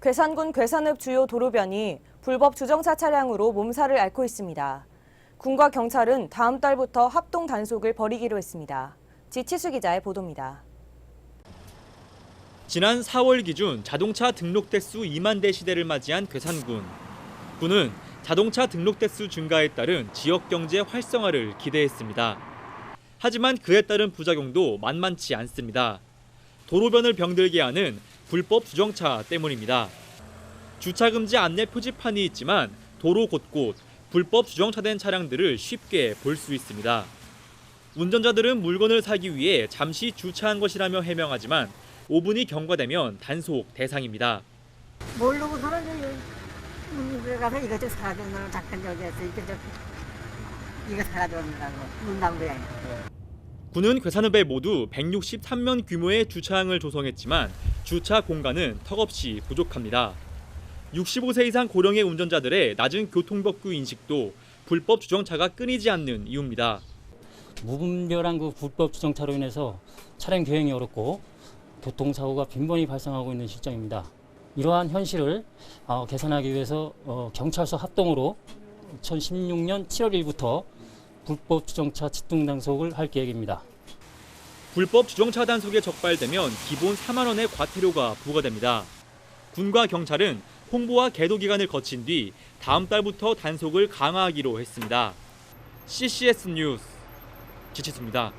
괴산군 괴산읍 주요 도로변이 불법 주정차 차량으로 몸살을 앓고 있습니다. 군과 경찰은 다음 달부터 합동 단속을 벌이기로 했습니다. 지치수 기자의 보도입니다. 지난 4월 기준 자동차 등록 대수 2만 대 시대를 맞이한 괴산군. 군은 자동차 등록 대수 증가에 따른 지역 경제 활성화를 기대했습니다. 하지만 그에 따른 부작용도 만만치 않습니다. 도로변을 병들게 하는 불법 주정차 때문입니다. 주차 금지 안내 표지판이 있지만 도로 곳곳 불법 주정차된 차량들을 쉽게 볼 수 있습니다. 운전자들은 물건을 사기 위해 잠시 주차한 것이라며 해명하지만 5분이 경과되면 단속 대상입니다. 모르고서는 문에 가서 이거 좀 사가지고 오늘 잠깐 저기에서 이거 좀 이거 사가지고 온다고 문방구에 군은 괴산읍에 모두 163면 규모의 주차장을 조성했지만 주차 공간은 턱없이 부족합니다. 65세 이상 고령의 운전자들의 낮은 교통법규 인식도 불법 주정차가 끊이지 않는 이유입니다. 무분별한 그 불법 주정차로 인해서 차량 교행이 어렵고 교통사고가 빈번히 발생하고 있는 실정입니다. 이러한 현실을 어, 개선하기 위해서 어, 경찰서 합동으로 2016년 7월 1일부터 불법 주정차 집중 단속을 할 계획입니다. 불법 주정차 단속에 적발되면 기본 4만 원의 과태료가 부과됩니다. 군과 경찰은 홍보와 계도 기간을 거친 뒤 다음 달부터 단속을 강화하기로 했습니다. CCS 뉴스 지치수입니다.